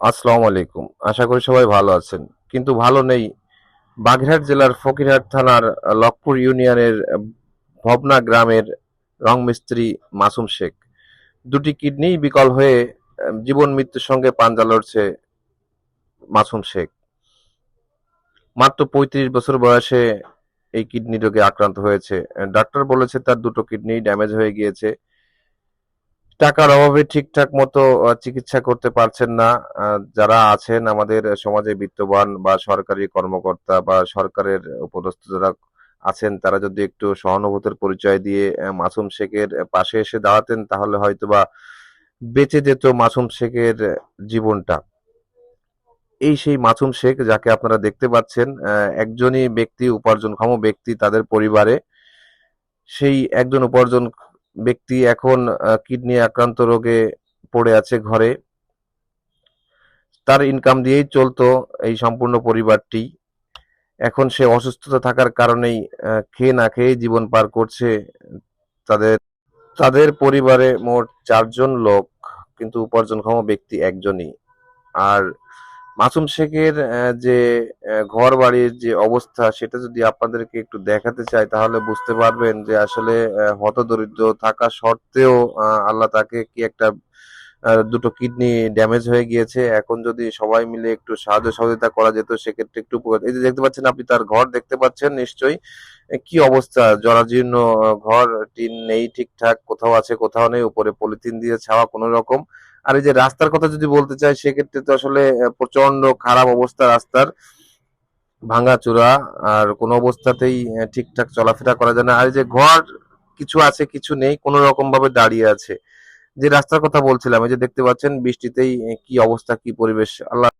আসসালামু আলাইকুম। আশা করি সবাই ভালো আছেন। কিন্তু ভালো নেই। বাগেরহাট জেলার ফকিরহাট থানার লক্ষ্মপুর ইউনিয়নের ভবনা গ্রামের রং মিস্ত্রি মাসুম শেখ। দুটি কিডনি বিকল হয়ে, জীবন মৃত্যুর সঙ্গে পাঞ্জা লড়ছে মাসুম শেখ। মাত্র পঁয়ত্রিশ বছর বয়সে এই কিডনি রোগে আক্রান্ত হয়েছে। ডাক্তার বলেছে তার দুটো কিডনি ড্যামেজ হয়ে গিয়েছে। টাকার অভাবে ঠিকঠাক মতো চিকিৎসা করতে পারছেন না। যারা আছেন আমাদের সমাজে বিত্তবান বা সরকারি কর্মকর্তা বা সরকারের উপদস্থ যারা আছেন, তারা যদি একটু সহানুভূতির পরিচয় দিয়ে মাসুম শেখের পাশে এসে দাঁড়াতেন, তাহলে হয়তোবা বেঁচে যেত মাসুম শেখের জীবনটা। এই সেই মাসুম শেখ যাকে আপনারা দেখতে পাচ্ছেন একজনই ব্যক্তি, উপার্জনক্ষম ব্যক্তি তাদের পরিবারে। সেই একজন উপার্জন ব্যক্তি এখন কিডনি আক্রান্ত রোগে পড়ে আছে ঘরে। তার ইনকাম দিয়েই চলতো এই সম্পূর্ণ পরিবারটি। এখন সে অসুস্থতা থাকার কারণেই খেয়ে না খেয়ে জীবন পার করছে তাদের তাদের পরিবারে মোট চারজন লোক, কিন্তু উপার্জনক্ষম ব্যক্তি একজনই। আর মাসুম শেখের যে ঘর বাড়ির যে অবস্থা, সেটা যদি আপনাদেরকে একটু দেখাতে চাই, তাহলে বুঝতে পারবেন যে আসলে হতদরিদ্র থাকা সত্ত্বেও আল্লাহ তাকে কি একটা দুটো কিডনি ড্যামেজ হয়ে গিয়েছে। এখন যদি সবাই মিলে একটু সাহায্য সহযোগিতা করা যেত, সেক্ষেত্রে একটু উপকার। এই যে দেখতে পাচ্ছেন আপনি তার ঘর দেখতে পাচ্ছেন নিশ্চয়ই। কি অবস্থা? জরাজীর্ণ ঘর, টিন নেই ঠিকঠাক, কোথাও আছে, কোথাও নেই, উপরে পলিথিন দিয়ে ছাওয়া কোনো রকম। আর এই যে রাস্তার কথা যদি বলতে চাই, সেক্ষেত্রে তো আসলে প্রচণ্ড খারাপ অবস্থা রাস্তার। ভাঙাচোরা আর কোনো অবস্থাতেই ঠিকঠাক চলাফেরা করা যায় না। আর যে ঘর কিছু আছে, কিছু নেই, কোনো রকম ভাবে দাঁড়িয়ে আছে। যে রাস্তার কথা বলছিলাম, এই যে দেখতে পাচ্ছেন বৃষ্টিতেই কি অবস্থা, কি পরিবেশ। আল্লাহ